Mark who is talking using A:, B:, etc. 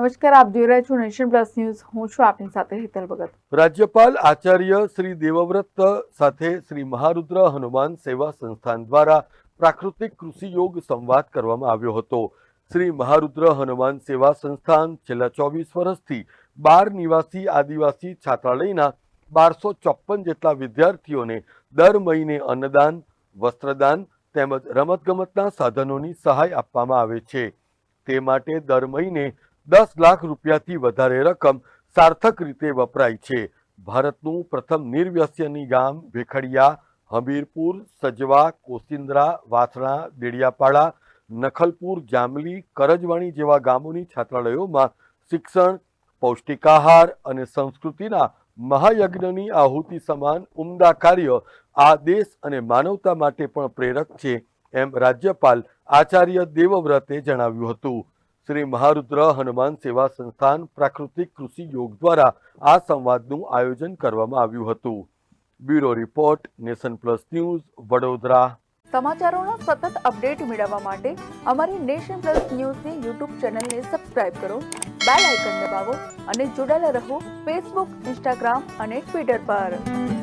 A: નમસ્કાર, આપ જોઈ રહ્યા છો નેશન પ્લસ ન્યૂઝ. હું છું આપની સાથે હેતલ ભગત.
B: રાજ્યપાલ આચાર્ય શ્રી દેવવ્રત સાથે શ્રી મહારુદ્ર હનુમાન સેવા સંસ્થાન દ્વારા પ્રાકૃતિક કૃષિ યોગ સંવાદ કરવામાં આવ્યો હતો. શ્રી મહારુદ્ર હનુમાન સેવા સંસ્થાન છેલ્લા ચોવીસ વર્ષથી બાર નિવાસી આદિવાસી છાત્રાલયના બારસો ચોપ્પન જેટલા વિદ્યાર્થીઓને દર મહિને અન્નદાન, વસ્ત્રદાન તેમજ રમતગમતના સાધનોની સહાય આપવામાં આવે છે. તે માટે દર મહિને દસ લાખ રૂપિયાથી વધારે રકમ સાર્થક રીતે વપરાય છે. ભારતનું પ્રથમ નિર્વ્યસની ગામ ભેખડિયા, હમીરપુર, સજવા, કોસિંદ્રા, વાસણા, દેડિયાપાડા, નખલપુર, જામલી, કરજવાણી જેવા ગામોની છાત્રાલયોમાં શિક્ષણ પૌષ્ટિક આહાર અને સંસ્કૃતિના મહાયજ્ઞની આહુતિ સમાન ઉમદા કાર્ય આ દેશ અને માનવતા માટે પણ પ્રેરક છે, એમ રાજ્યપાલ આચાર્ય દેવવ્રતે જણાવ્યું હતું. શ્રી મહારુદ્ર હનુમાન સેવા સંસ્થાન પ્રાકૃતિક કૃષિ યોગ દ્વારા આ સંવાદનું આયોજન કરવામાં આવ્યું હતું. Bureau report, nation plus news, Vadodara.
A: સમાચારોનો સતત અપડેટ મેળવવા માટે અમારી નેશન પ્લસ ન્યૂઝની યુટ્યુબ ચેનલને સબસ્ક્રાઇબ કરો, બેલ આઇકન દબાવો અને જોડાયેલા રહો ફેસબુક, ઇન્સ્ટાગ્રામ અને ટ્વિટર પર.